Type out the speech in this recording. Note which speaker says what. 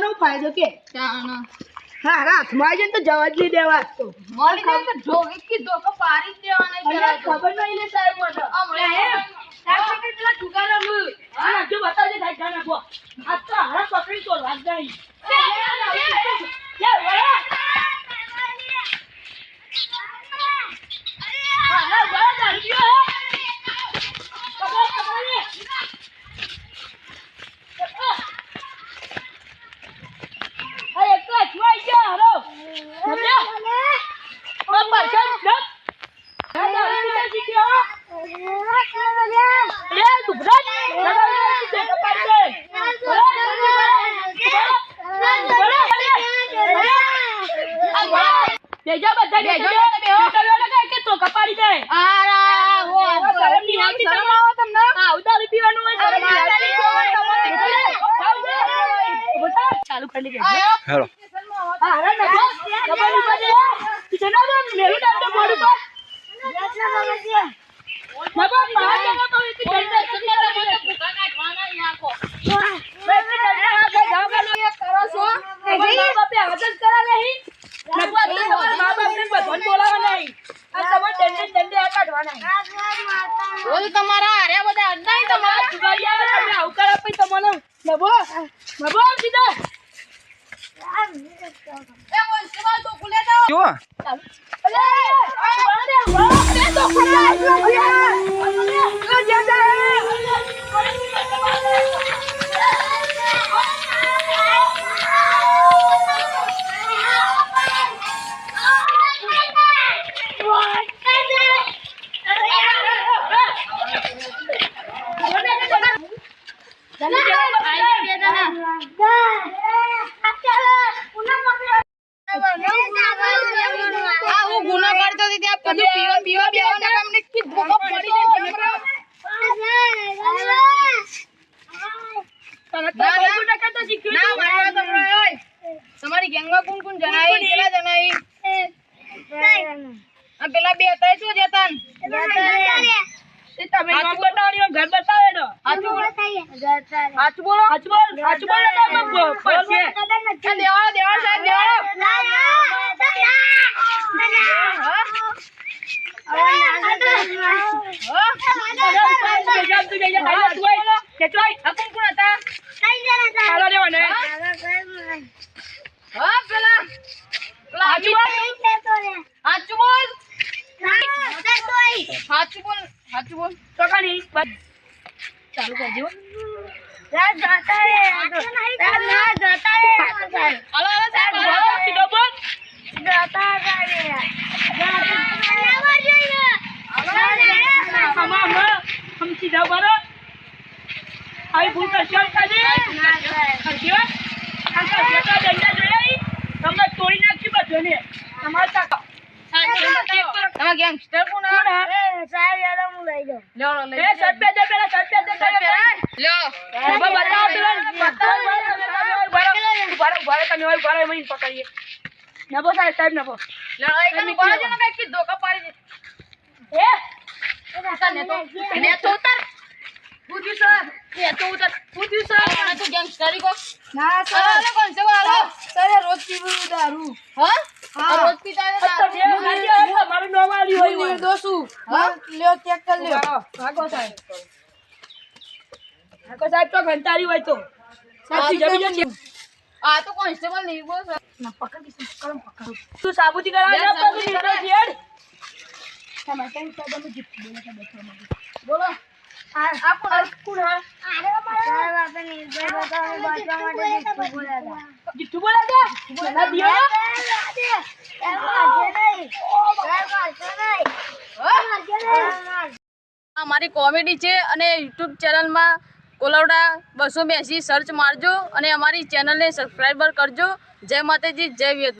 Speaker 1: તો કે?
Speaker 2: ચાનો.
Speaker 1: હા હા હાથમાં આવી તો જવા જ દેવા તો
Speaker 2: જાય તો જો- કીધો કે પારી જ દેવાનો
Speaker 1: ખબર નહીં લે સાહેબ મને
Speaker 2: હમણાં
Speaker 1: સાહેબ પકડ પેલા ટુકારા મુ હા જો બતાવજે સાહેબ ધ્યાન રાખો આ તો હારા પકડી તો લાગ જાય લે વળા હા લે વળા દારૂ પીવો, હે? પકડ, પકડ લે. પકડ. આ એક તો અજવાઈ ગયા, હારો. સમજ્યા? આ પાછળ જપ. આ દારૂ પીતા શીખ્યો, હો? લે, દુભરા જ. લગાવી દે, તે કપાડી દે. આ વળા. બેજા બધા
Speaker 2: બેજો
Speaker 1: બેજો.
Speaker 2: બધા બેહો.
Speaker 1: બેજો લગાય કે તો કપાડી દે.
Speaker 2: આરા,
Speaker 1: આ શરમ નહીં આવતી તમને?
Speaker 2: આવે તમને?
Speaker 1: હા ઉધારી પીવાનું હોય ચાલુ કરી દે
Speaker 3: હેલો
Speaker 1: હા અરે નખો કપાડી પડે જના બોલ મેરું નામ તો મોડું પર બહાર જવા તો એક ડંડા
Speaker 2: તમને તો મને ભૂકા કાઢવાના જ નાખો.
Speaker 1: એક ડંડા આ ગઈ જાવ ગાલો એ કરો છો તમારા મા બાપે હાથ જ કરા નહીં નબો આ તો તમારા મા બાપને બધાને બોલાવા નહીં આ તમારે દંડે દંડે આ કાઢવાના
Speaker 2: રોજ તમારા હારે બધા અડ્ડાય તમારા.
Speaker 1: જુગાડિયા તમે આવું કરા પછી
Speaker 2: તો ખુલે જાઓ.
Speaker 3: જો
Speaker 1: અલે બારે વાહ તે તો ખુલા
Speaker 2: આ હું ગુનો ત્યાં પીવા પીવા બેવાના કી ધોકો પડી જાય. તમારી ગેંગમાં કોણ કોણ જણાવી કેટલા જણાવી. આ પેલા બે હતા શું જતા ને?
Speaker 1: તમે ઘર બતાવે
Speaker 2: હાચું બોલો.
Speaker 1: હાચું બોલો. હાચું બોલ હાચું બોલ ને તમે પ- પછી
Speaker 2: આ દેવાળો દેવાળો સાહેબ દેવાળો
Speaker 1: બેજા, તું બેજા, ખાઈ લે, તું આય. ખેંચવાય.
Speaker 2: આ કોણ કોણ હતા
Speaker 1: ખાવા દેવાને.
Speaker 2: હા પેલા પેલા
Speaker 1: હાચું બોલ.
Speaker 2: હાચું બોલ હાચું બોલ હાચું બોલ
Speaker 1: ચોકાની. બસ. ચાલુ કરજો.
Speaker 2: હાલો હાલો સાહેબ હાલો.
Speaker 1: સીધો બોલ. ઊભા રહો. આવી ભૂલ કરશો કાજી? કરશો? આ કરશો તો દંડા જોઈ? તમને તોડી નાખી બધાને. તમારે તાકો.
Speaker 2: તમે ગેંગસ્ટર કોણ
Speaker 1: કોણ
Speaker 2: આ?
Speaker 1: હે?
Speaker 2: લ્યો લો લઈ
Speaker 1: એ શર્ટ પહેરજે પેલા, પહેરજે પેલા.
Speaker 2: લ્યો
Speaker 1: હવે બતાવો પેલા, બતાવો ઊભા રહો, તમે ઊભા બરો એમાં પકડીએ. નબો સાહેબ, સાહેબ નભો.
Speaker 2: લ્યો એક છે ને કઈ કી દે
Speaker 1: એ?
Speaker 2: ને તો. ઉતાર. પૂછ્યું સર. ને તો ઉતાર. પૂછ્યું સર. અને તું ગેંગસ્ટરી કો.
Speaker 1: ના
Speaker 2: હાલો કોન્સ્ટેબલ હાલો
Speaker 1: તારે રોજ પીવું દારૂ
Speaker 2: હા?
Speaker 1: હા.
Speaker 2: રોજ પીતા હોય
Speaker 1: તો બે ગાડીઓ હોય, તમારું નામ આવ્યું હોય હોય.
Speaker 2: હા
Speaker 1: લ્યો ચેક કરી લ્યો. ભાગો સાહેબ. ભાગો સાહેબ તો ઘંટાડી હોય તો. સાહેબ જમી જશે
Speaker 2: આ તો કોન્સ્ટેબલ નહીં બોલ સર
Speaker 1: તું સાબુથી કરાવે
Speaker 2: બે
Speaker 1: છે
Speaker 2: સાબુથી
Speaker 1: પછી
Speaker 2: કરાવે.
Speaker 1: નીકળો છેડ. તમારે કઈ સાહેબ અમે જુઠ્ઠું બોલે છે બેઠવા માટે.
Speaker 2: બોલો. અમારી કોમેડી છે અને યુટ્યુબ ચેનલમાં કોલવડા બસો બ્યાસી સર્ચ મારજો અને અમારી ચેનલને સબસ્ક્રાઈબર કરજો. જય માતાજી જય વિયત